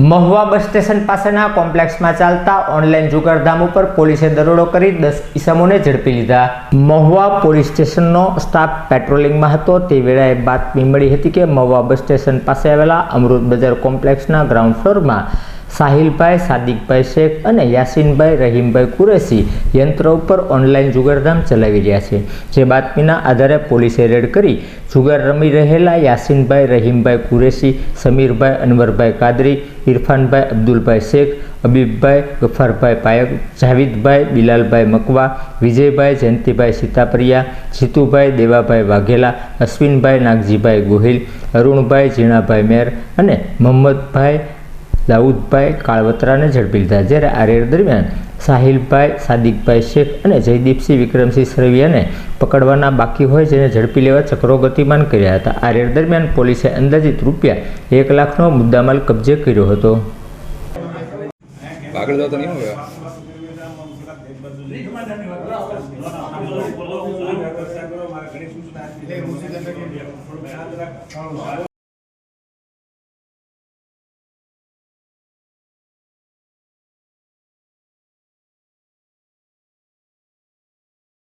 Mahuva bus station પાસેના કોમ્પ્લેક્સમાં ચાલતા online જુગારધામ ઉપર પોલીસે દરોડો કરી દસ ઈસમોને ઝડપી લીધા. મહુવા પોલીસ સ્ટેશનનો સ્ટાફ પેટ્રોલિંગમાં હતો. તે વેળાએ બાતમી મળી હતી કે મહુવા બસ સ્ટેશન પાસે આવેલા અમૃત બજાર કોમ્પ્લેક્સના ગ્રાઉન્ડ ફ્લોરમાં સાહિલભાઈ, સાદિકભાઈ શેખ અને યાસીનભાઈ રહીમભાઈ કુરેશી યંત્ર ઉપર ઓનલાઈન જુગારધામ ચલાવી રહ્યા છે. જે બાતમીના આધારે પોલીસે રેડ કરી જુગાર રમી રહેલા યાસીનભાઈ, રહીમભાઈ કુરેશી, સમીરભાઈ, અનવરભાઈ કાદરી, ઇરફાનભાઈ, અબ્દુલભાઈ શેખ, અબીબભાઈ, ગફારભાઈ પાયક જાવિદભાઈ, બિલાલભાઈ મકવા, વિજયભાઈ, જયંતિભાઈ સીતાપ્રિયા, જીતુભાઈ, દેવાભાઈ વાઘેલા, અશ્વિનભાઈ નાગજીભાઈ ગોહિલ, અરુણભાઈ ઝીણાભાઈ મેર અને મોહમ્મદભાઈ દાઉદભાઈ કાળવતરાને ઝડપી લીધા. જ્યારે આ રેડ દરમિયાન સાહિલભાઈ, સાદિકભાઈ શેખ અને જયદીપસિંહ વિક્રમસિંહ સરવિયાને પકડવાના બાકી હોય જેને ઝડપી લેવા ચક્રો ગતિમાન કર્યા હતા. આ રેડ દરમિયાન પોલીસે અંદાજિત રૂપિયા એક લાખનો મુદ્દામાલ કબજે કર્યો હતો.